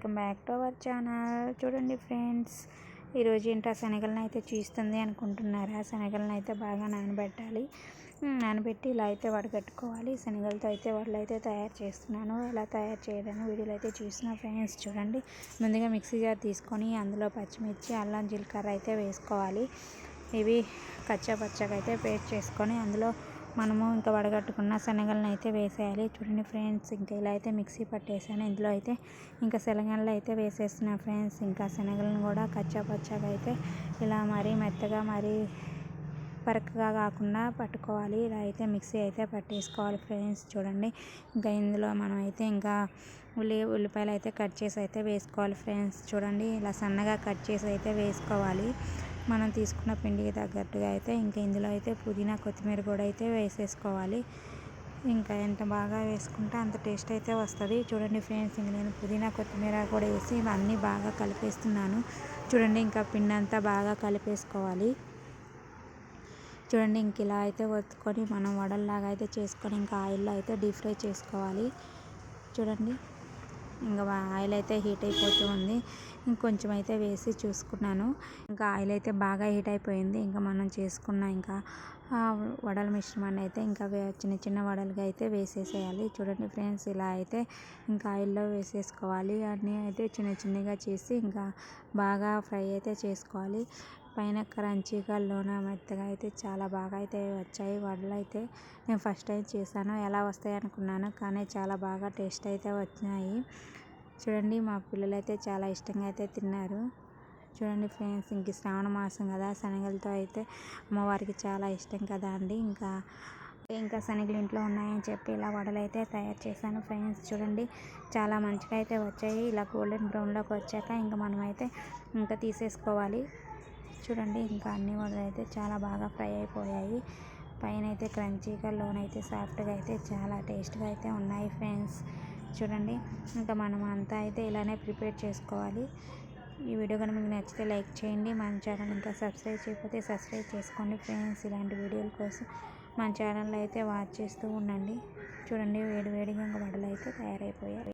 Welcome back to our channel. చూడండి friends ఈరోజు ఏంటో? శనగలను అయితే చూస్తుంది అనుకుంటున్నారా? శనగలను అయితే బాగా నానబెట్టాలి. నానబెట్టి ఇలా అయితే వడగట్టుకోవాలి. శనగలతో అయితే వడలు అయితే తయారు చేస్తున్నాను. ఎలా తయారు చేయడానికి వీడియోలు అయితే చూసిన ఫ్రెండ్స్ చూడండి. ముందుగా మిక్సీ జార్ తీసుకొని అందులో పచ్చిమిర్చి అల్లం జీలకర్ర అయితే వేసుకోవాలి. ఇవి కచ్చా పచ్చగా అయితే పేస్ట్ చేసుకొని అందులో మనము ఇంకా వడగట్టుకున్న శనగలను అయితే వేసేయాలి. చూడండి ఫ్రెండ్స్ ఇంకా ఇలా అయితే మిక్సీ పట్టేసాను. ఇందులో అయితే ఇంకా శనగలు అయితే వేసేస్తున్నా ఫ్రెండ్స్. ఇంకా శనగలను కూడా కచ్చా పచ్చగా అయితే ఇలా మరీ మెత్తగా మరీ పరకగా కాకుండా పట్టుకోవాలి. ఇలా అయితే మిక్సీ అయితే పట్టేసుకోవాలి ఫ్రెండ్స్. చూడండి ఇంకా ఇందులో మనం అయితే ఇంకా ఉల్లి ఉల్లిపాయలు అయితే కట్ చేసి అయితే వేసుకోవాలి ఫ్రెండ్స్. చూడండి ఇలా సన్నగా కట్ చేసి అయితే వేసుకోవాలి. మనం తీసుకున్న పిండికి తగ్గట్టుగా అయితే ఇంకా ఇందులో అయితే పుదీనా కొత్తిమీర కూడా అయితే వేసేసుకోవాలి. ఇంకా ఎంత బాగా వేసుకుంటే అంత టేస్ట్ అయితే వస్తుంది. చూడండి ఫ్రెండ్స్ ఇంక నేను పుదీనా కొత్తిమీర కూడా వేసి ఇవన్నీ బాగా కలిపేస్తున్నాను. చూడండి ఇంకా పిండి అంతా బాగా కలిపేసుకోవాలి. చూడండి ఇంక ఇలా అయితే ఒత్తుకొని మనం వడల్లాగా అయితే చేసుకొని ఇంకా ఆయిల్లో అయితే డీప్ ఫ్రై చేసుకోవాలి. చూడండి. ఇంకా ఆయిల్ అయితే హీట్ అయిపోతూ ఉంది. ఇంకొంచెం అయితే వేసి చూసుకున్నాను. ఇంకా ఆయిల్ అయితే బాగా హీట్ అయిపోయింది. ఇంకా మనం చేసుకున్న ఇంకా వడల మిశ్రమాన్ని అయితే ఇంకా చిన్న చిన్న వడలుగా అయితే వేసేసేయాలి. చూడండి ఫ్రెండ్స్ ఇలా అయితే ఇంకా ఆయిల్లో వేసేసుకోవాలి. అన్నీ అయితే చిన్న చిన్నగా చేసి ఇంకా బాగా ఫ్రై అయితే చేసుకోవాలి. పైన క్రంచీగా లోన మెత్తగా అయితే చాలా బాగా అయితే వచ్చాయి. వడలు అయితే నేను ఫస్ట్ టైం చేశాను. ఎలా వస్తాయి అనుకున్నాను కానీ చాలా బాగా టేస్ట్ అయితే వచ్చినాయి. చూడండి మా పిల్లలు అయితే చాలా ఇష్టంగా అయితే తిన్నారు. చూడండి ఫ్రెండ్స్ ఇంక శ్రావణ మాసం కదా శనగలతో అయితే అమ్మవారికి చాలా ఇష్టం కదా అండి. ఇంకా ఇంకా శనగలు ఇంట్లో ఉన్నాయని చెప్పి ఇలా వడలు అయితే తయారు చేశాను ఫ్రెండ్స్. చూడండి చాలా మంచిగా అయితే వచ్చాయి. ఇలా గోల్డెన్ బ్రౌన్లోకి వచ్చాక ఇంకా మనమైతే ఇంకా తీసేసుకోవాలి. చూడండి ఇంకా అన్ని వడలు అయితే చాలా బాగా ఫ్రై అయిపోయాయి. పైన అయితే క్రంచీగా లోనైతే సాఫ్ట్గా అయితే చాలా టేస్ట్గా అయితే ఉన్నాయి ఫ్రెండ్స్. చూడండి ఇంకా మనం అంతా అయితే ఇలానే ప్రిపేర్ చేసుకోవాలి. ఈ వీడియో కనుక మీకు నచ్చితే లైక్ చేయండి. మన ఛానల్ ఇంకా సబ్స్క్రైబ్ చేయకపోతే సబ్స్క్రైబ్ చేసుకోండి ఫ్రెండ్స్. ఇలాంటి వీడియోల కోసం మన ఛానల్లో అయితే వాచ్ చేస్తూ ఉండండి. చూడండి వేడి వేడిగా ఇంకా వడలు అయితే తయారైపోయాయి.